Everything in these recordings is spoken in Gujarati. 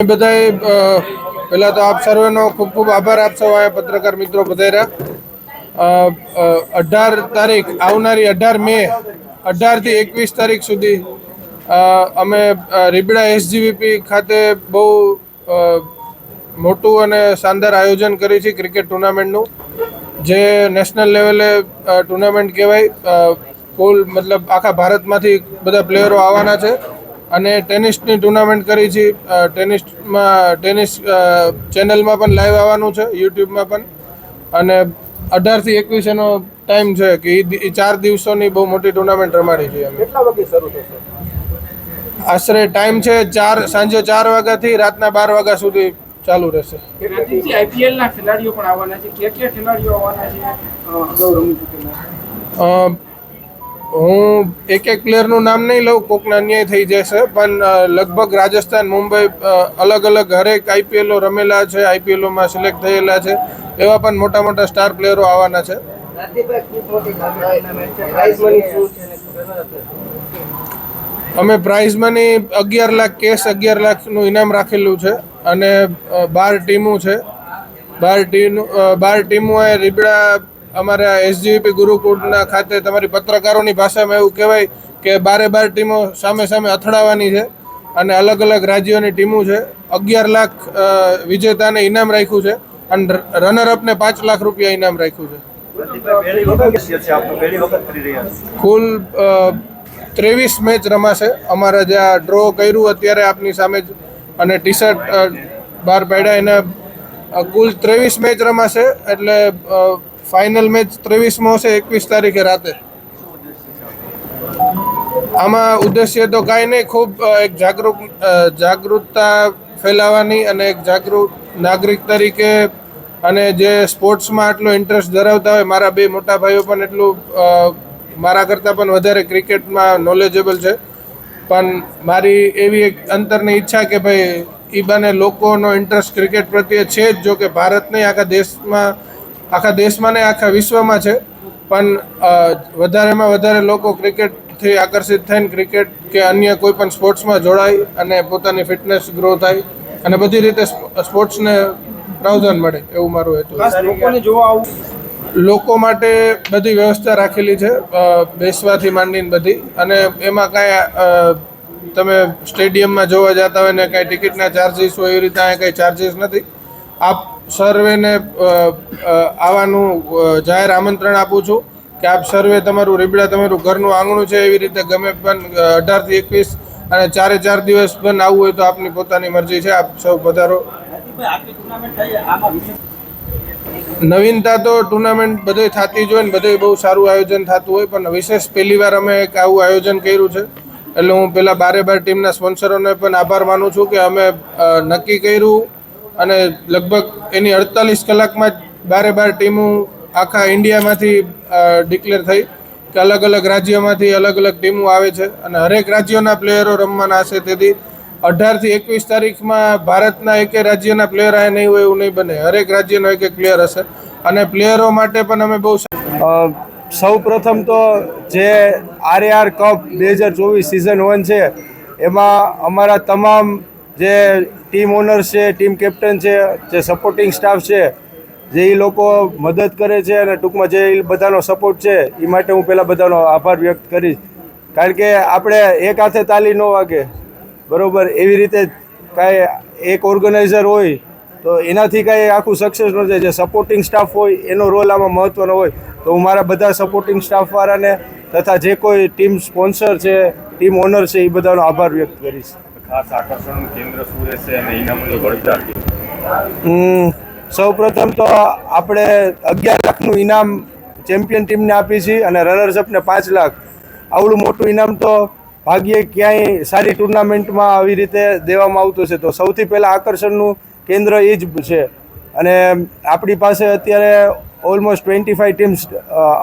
બધાએ પહેલાં તો આપ સર્વેનો ખૂબ ખૂબ આભાર. આપ સૌ પત્રકાર મિત્રો બધા અઢાર તારીખ, આવનારી અઢાર મે, અઢારથી એકવીસ તારીખ સુધી અમે રીબડા એસજીવીપી ખાતે બહુ મોટું અને શાનદાર આયોજન કરી છે ક્રિકેટ ટુર્નામેન્ટનું, જે નેશનલ લેવલે ટુર્નામેન્ટ કહેવાય. ફૂલ મતલબ આખા ભારતમાંથી બધા પ્લેયરો આવવાના છે. અને ટેનિસની ટુર્નામેન્ટ કરી છે. ટેનિસમાં ટેનિસ ચેનલમાં પણ લાઈવ આવવાનું છે યુટ્યુબમાં પણ. અને અઢારથી એકવીસ એનો ટાઈમ છે કે એ ચાર દિવસોની બહુ મોટી ટુર્નામેન્ટ રમાડી છે અમે. કેટલા વાગે શરૂ થશે? આશરે ટાઈમ છે ચાર સાંજે ચાર વાગ્યાથી રાતના બાર વાગ્યા સુધી ચાલુ રહેશે. ખેલાડીઓ પણ આવવાના છે? કયા કયા ખેલાડીઓ આવવાના છે? હું એક એક પ્લેયરનું નામ નહીં લઉં, કોકને અન્યાય થઈ જશે, પણ લગભગ રાજસ્થાન, મુંબઈ અલગ અલગ હરેક આઈપીએલો રમેલા છે આઈપીએલોમાં સિલેક્ટ થયેલા છે, એવા પણ મોટા મોટા સ્ટાર પ્લેયરો આવવાના છે? અમે પ્રાઇઝ મની અગિયાર લાખ કેસ અગિયાર લાખનું ઇનામ રાખેલું છે, અને બાર ટીમો છે બાર ટીમ બાર ટીમોએ રીબડા અમારા એસજીવીપી ગુરુકુળના ખાતે તમારી પત્રકારોની ભાષામાં એવું કહેવાય કે બારે બાર ટીમો સામે સામે અથડાવાની છે અને અલગ અલગ રાજ્યોની ટીમો છે. અગિયાર લાખ વિજેતાને ઇનામ રાખ્યું છે અને રનર અપને પાંચ લાખ રૂપિયા ઇનામ રાખ્યું છે. કુલ ત્રેવીસ મેચ રમાશે. અમારે જે આ ડ્રો કર્યું અત્યારે આપની સામે જ. અને ટી શર્ટ બહાર પાડ્યા એના કુલ ત્રેવીસ મેચ રમાશે એટલે ફાઇનલ મેચ ત્રેવીસમો હશે એકવીસ તારીખે રાતે. આમાં ઉદ્દેશ્ય તો કાંઈ નહીં, ખૂબ એક જાગૃત જાગૃતતા ફેલાવવાની અને એક જાગૃત નાગરિક તરીકે અને જે સ્પોર્ટ્સમાં આટલો ઇન્ટરેસ્ટ ધરાવતા હોય, મારા બે મોટા ભાઈઓ પણ એટલું મારા કરતાં પણ વધારે ક્રિકેટમાં નોલેજેબલ છે. પણ મારી એવી એક અંતરની ઈચ્છા કે ભાઈ એ બને લોકોનો ઇન્ટરેસ્ટ ક્રિકેટ પ્રત્યે છે જ, જો કે ભારત નહીં આખા દેશમાં આખા દેશમાં ને આખા વિશ્વમાં છે. પણ વધારેમાં વધારે લોકો ક્રિકેટથી આકર્ષિત થઈને ક્રિકેટ કે અન્ય કોઈ પણ સ્પોર્ટ્સમાં જોડાય અને પોતાની ફિટનેસ ગ્રો થાય અને બધી રીતે સ્પોર્ટ્સને પ્રાવધાન મળે એવું મારું હેતુ છે. ખાસ લોકોને જોવા આવું? લોકો માટે બધી વ્યવસ્થા રાખેલી છે બેસવાથી માંડીને બધી. અને એમાં કાંઈ તમે સ્ટેડિયમમાં જોવા જતા હોય ને કાંઈ ટિકિટના ચાર્જીસ હોય એવી રીતે અહીંયા કાંઈ ચાર્જીસ નથી. આપ સર્વેને આવવાનું જાહેર આમંત્રણ આપું છું કે આપ સર્વે તમારું, રીબડા તમારું ઘરનું આંગણું છે, એવી રીતે ગમે પણ અઢારથી એકવીસ અને ચારે ચાર દિવસ પણ આવવું હોય તો આપની પોતાની મરજી છે, આપ સૌ પધારો. નવીનતા તો ટુર્નામેન્ટ બધે થતી જ હોય ને બધે બહુ સારું આયોજન થતું હોય, પણ વિશેષ પહેલી વાર અમે એક આવું આયોજન કર્યું છે. એટલે હું પેલા બારે બાર ટીમના સ્પોન્સરોને પણ આભાર માનું છું કે અમે નક્કી કર્યું અને લગભગ એની અડતાલીસ કલાકમાં જ બારે બાર ટીમો આખા ઇન્ડિયામાંથી ડિક્લેર થઈ કે અલગ અલગ રાજ્યોમાંથી અલગ અલગ ટીમો આવે છે. અને હરેક રાજ્યોના પ્લેયરો રમવાના હશે. તેથી અઢારથી એકવીસ તારીખમાં ભારતના એકે રાજ્યના પ્લેયર આ નહીં હોય એવું નહીં બને. હરેક રાજ્યનો એક એક પ્લેયર હશે. અને પ્લેયરો માટે પણ અમે બહુ સૌ પ્રથમ તો જે આરએઆર કપ બે હજાર ચોવીસ સિઝન વન છે, એમાં અમારા તમામ જે ટીમ ઓનર્સ છે ટીમ કેપ્ટન છે, જે સપોર્ટિંગ સ્ટાફ છે, જે એ લોકો મદદ કરે છે અને ટૂંકમાં જે બધાનો સપોર્ટ છે એ માટે હું પહેલાં બધાનો આભાર વ્યક્ત કરીશ. કારણ કે આપણે એક હાથે તાલી ન વાગે. બરાબર? એવી રીતે કાંઈ એક ઓર્ગેનાઇઝર હોય, તો એનાથી કાંઈ આખું સક્સેસ ન થાય જે સપોર્ટિંગ સ્ટાફ હોય, એનો રોલ આમાં મહત્ત્વનો હોય. તો હું મારા બધા સપોર્ટિંગ સ્ટાફવાળાને તથા જે કોઈ ટીમ સ્પોન્સર છે ટીમ ઓનર છે એ બધાનો આભાર વ્યક્ત કરીશ. ખાસ આકર્ષણનું કેન્દ્ર શું રહેશે અને ઇનામોની વળતર સૌ પ્રથમ તો આપણે અગિયાર લાખનું ઇનામ ચેમ્પિયન ટીમને આપી છીએ અને રનર્સઅપને પાંચ લાખ. આવડું મોટું ઇનામ તો ભાગ્યે ક્યાંય સારી ટુર્નામેન્ટમાં આવી રીતે દેવામાં આવતું છે. તો સૌથી પહેલાં આકર્ષણનું કેન્દ્ર એ જ છે. અને આપણી પાસે અત્યારે ઓલમોસ્ટ ટ્વેન્ટી ફાઈવ ટીમ્સ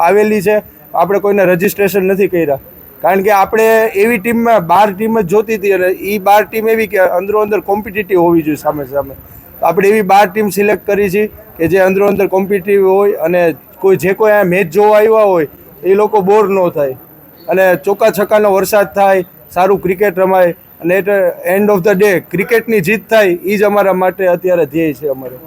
આવેલી છે. આપણે કોઈને રજિસ્ટ્રેશન નથી કર્યા. કારણ કે આપણે એવી ટીમમાં બાર ટીમ જ જોતી હતી અને એ બાર ટીમ એવી કે અંદરો અંદર કોમ્પિટિટિવ હોવી જોઈએ સામે સામે. તો આપણે એવી બાર ટીમ સિલેક્ટ કરી છે કે જે અંદરો અંદર કોમ્પિટિટિવ હોય અને કોઈ જે કોઈ આ મેચ જોવા આવ્યા હોય, એ લોકો બોર ન થાય. અને ચોકા છક્કાનો વરસાદ થાય, સારું ક્રિકેટ રમાય અને at end of the day ક્રિકેટની જીત થાય એ જ અમારા માટે અત્યારે ધ્યેય છે અમારે.